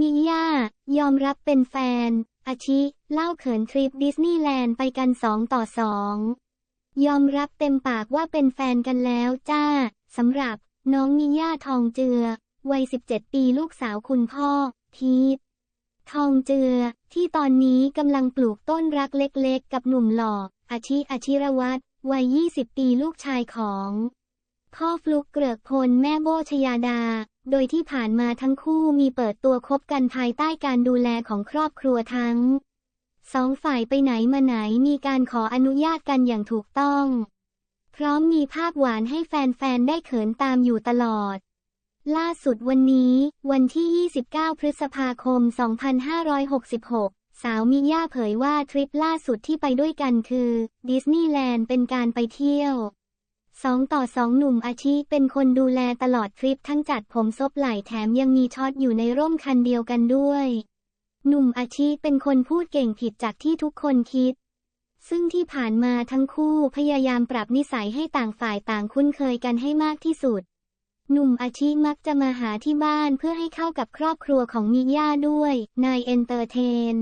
มิย่า ยอมรับเป็นแฟน อาชิ เล่าเขินทริปดิสนีย์แลนด์ไปกันสองต่อสองยอมรับเต็มปากว่าเป็นแฟนกันแล้วจ้า สำหรับน้องมิย่าทองเจือ วัย 17 ปีลูกสาวคุณพ่อ ทีพทองเจือ ที่ตอนนี้กำลังปลูกต้นรักเล็กๆ กับหนุ่มหล่ออาชิอาชิรวัตรวัย 20 ปีลูกชายของ พ่อฟลุกเกลือกพลแม่โบชยาดา โดยที่ผ่านมาทั้งคู่มีเปิดตัวคบกันภายใต้การดูแลของครอบครัวทั้งสองฝ่ายไปไหนมาไหนมีการขออนุญาตกันอย่างถูกต้อง พร้อมมีภาพหวานให้แฟนๆ ได้เขินตามอยู่ตลอด ล่าสุดวันนี้ วันที่ 29 พฤษภาคม 2566 สาวมิย่าเผยว่าทริปล่าสุดที่ไปด้วยกันคือ ดิสนีย์แลนด์เป็นการไปเที่ยว สองต่อสองหนุ่มอาชีเป็นคนดูแลตลอดทริปทั้งจัดผมซบไหล่แถมยังมีช็อตอยู่ในร่มคันเดียวกันด้วย หนุ่มอาชีเป็นคนพูดเก่งผิดจากที่ทุกคนคิด ซึ่งที่ผ่านมาทั้งคู่พยายามปรับนิสัยให้ต่างฝ่ายต่างคุ้นเคยกันให้มากที่สุด หนุ่มอาชีมักจะมาหาที่บ้านเพื่อให้เข้ากับครอบครัวของมิย่าด้วย นายเอนเตอร์เทน